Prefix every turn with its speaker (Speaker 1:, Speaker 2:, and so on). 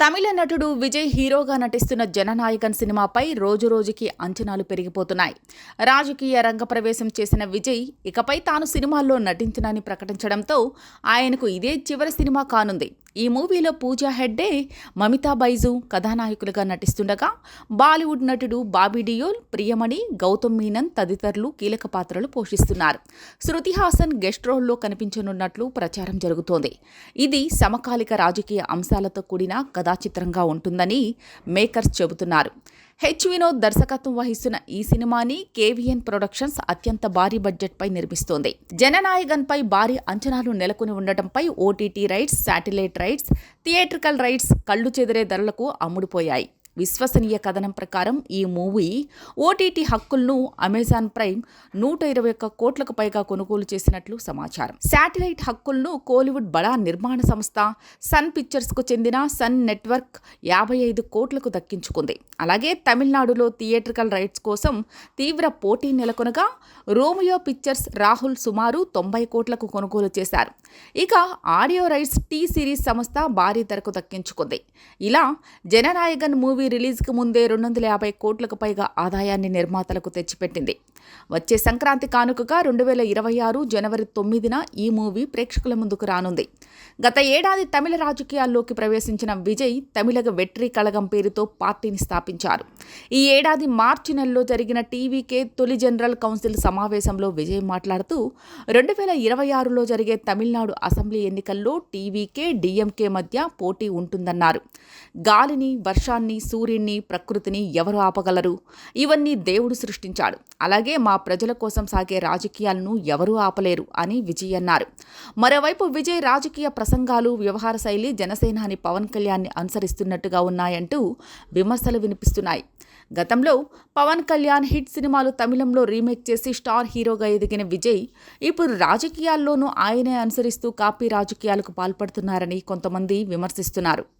Speaker 1: తమిళ నటుడు విజయ్ హీరోగా నటిస్తున్న జననాయకన్ సినిమాపై రోజురోజుకి అంచనాలు పెరిగిపోతున్నాయి. రాజకీయ రంగ ప్రవేశం చేసిన విజయ్ ఇకపై తాను సినిమాల్లో నటించనని ప్రకటించడంతో ఆయనకు ఇదే చివరి సినిమా కానుంది. ఈ మూవీలో పూజా హెడ్డే మమితా బైజు కథానాయకులుగా నటిస్తుండగా బాలీవుడ్ నటుడు బాబీ డియోల్ ప్రియమణి గౌతమ్ మీనన్ తదితరులు కీలక పాత్రలు పోషిస్తున్నారు. శృతి హాసన్ గెస్ట్ రోల్లో కనిపించనున్నట్లు ప్రచారం జరుగుతోంది. ఇది సమకాలిక రాజకీయ అంశాలతో కూడిన కథా చిత్రంగా ఉంటుందని మేకర్స్ చెబుతున్నారు. హెచ్ వినోద్ దర్శకత్వం వహిస్తున్న ఈ సినిమాని కేవీఎన్ ప్రొడక్షన్స్ అత్యంత భారీ బడ్జెట్పై నిర్మిస్తోంది. జననాయకన్పై భారీ అంచనాలు నెలకొని ఉండటంపై OTT rights satellite rights theatrical rights కళ్ళు చెదిరే ధరలకు అమ్ముడుపోయాయి. విశ్వసనీయ కథనం ప్రకారం ఈ మూవీ ఓటీటీ హక్కులను అమెజాన్ ప్రైమ్ నూట ఇరవై ఒక్క కోట్లకు పైగా కొనుగోలు చేసినట్లు సమాచారం. శాటిలైట్ హక్కులను కోలీవుడ్ బడా నిర్మాణ సంస్థ సన్ పిక్చర్స్కు చెందిన సన్ నెట్వర్క్ యాభై ఐదు కోట్లకు దక్కించుకుంది. అలాగే తమిళనాడులో థియేట్రికల్ రైట్స్ కోసం తీవ్ర పోటీ నెలకొనగా రోమియో పిక్చర్స్ రాహుల్ సుమారు తొంభై కోట్లకు కొనుగోలు చేశారు. ఇక ఆడియో రైట్స్ టీ సిరీస్ సంస్థ భారీ ధరకు దక్కించుకుంది. ఇలా జననాయకన్ మూవీ రిలీజ్కి ముందే రెండు వందల యాభై కోట్లకు పైగా ఆదాయాన్ని నిర్మాతలకు తెచ్చిపెట్టింది. వచ్చే సంక్రాంతి కానుకగా రెండు వేల ఇరవై ఆరు జనవరి తొమ్మిదిన ఈ మూవీ ప్రేక్షకుల ముందుకు రానుంది. గత ఏడాది తమిళ రాజకీయాల్లోకి ప్రవేశించిన విజయ్ తమిళగ వెట్రి కళగం పేరుతో పార్టీని స్థాపించారు. ఈ ఏడాది మార్చి నెలలో జరిగిన టీవీకే తొలి జనరల్ కౌన్సిల్ సమావేశంలో విజయ్ మాట్లాడుతూ రెండు వేల ఇరవై ఆరులో జరిగే తమిళనాడు అసెంబ్లీ ఎన్నికల్లో టీవీకే డిఎంకే మధ్య పోటీ ఉంటుందన్నారు. గాలిని వర్షాన్ని సూర్యుడిని ప్రకృతిని ఎవరు ఆపగలరు? ఇవన్నీ దేవుడు సృష్టించాడు. అలాగే మా ప్రజల కోసం సాగే రాజకీయాలను ఎవరూ ఆపలేరు అని విజయ్ అన్నారు. మరోవైపు విజయ్ రాజకీయ ప్రసంగాలు వ్యవహార శైలి జనసేనాని పవన్ కళ్యాణ్ని అనుసరిస్తున్నట్టుగా ఉన్నాయంటూ విమర్శలు వినిపిస్తున్నాయి. గతంలో పవన్ కళ్యాణ్ హిట్ సినిమాలు తమిళంలో రీమేక్ చేసి స్టార్ హీరోగా ఎదిగిన విజయ్ ఇప్పుడు రాజకీయాల్లోనూ ఆయనే అనుసరిస్తూ కాపీ రాజకీయాలకు పాల్పడుతున్నారని కొంతమంది విమర్శిస్తున్నారు.